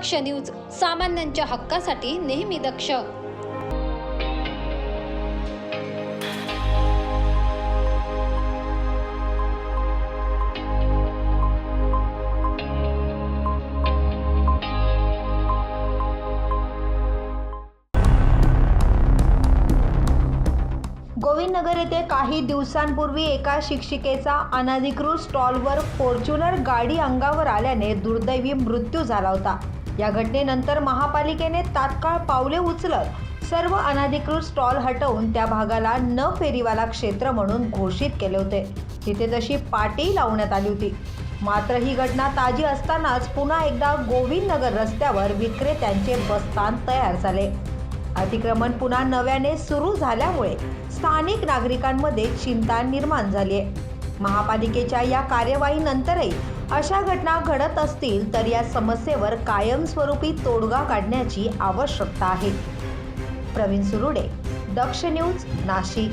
दक्ष news सामान्यांच्या हक्कासाठी नेहमी दक्ष. गोविंदनगर येथे काही दिवसांपूर्वी एका शिक्षिकेचा अनधिकृत स्टॉलवर फॉर्च्युनर गाडी अंगावर आल्याने दुर्दैवी मृत्यू झाला होता. या घटनेनंतर महापालिकेने तात्काळ पावले उचलत सर्व अनधिकृत स्टॉल हटवून त्या भागाला न फेरीवाला क्षेत्र म्हणून घोषित केले होते. तिथे तशी पाटी लावण्यात आली होती. मात्र ही घटना ताजी असतानाच पुन्हा एकदा गोविंदनगर रस्त्यावर विक्रेत्यांचे बस्तान तयार झाले. अतिक्रमण पुन्हा नव्याने सुरू झाल्यामुळे स्थानिक नागरिकांमध्ये चिंता निर्माण झाली आहे. महापालिकेच्या या कार्यवाहीनंतरही अशा घटना घडत असतील तर या समस्येवर कायमस्वरूपी तोडगा काढण्याची आवश्यकता आहे. प्रवीण सुरुडे दक्ष न्यूज नाशिक.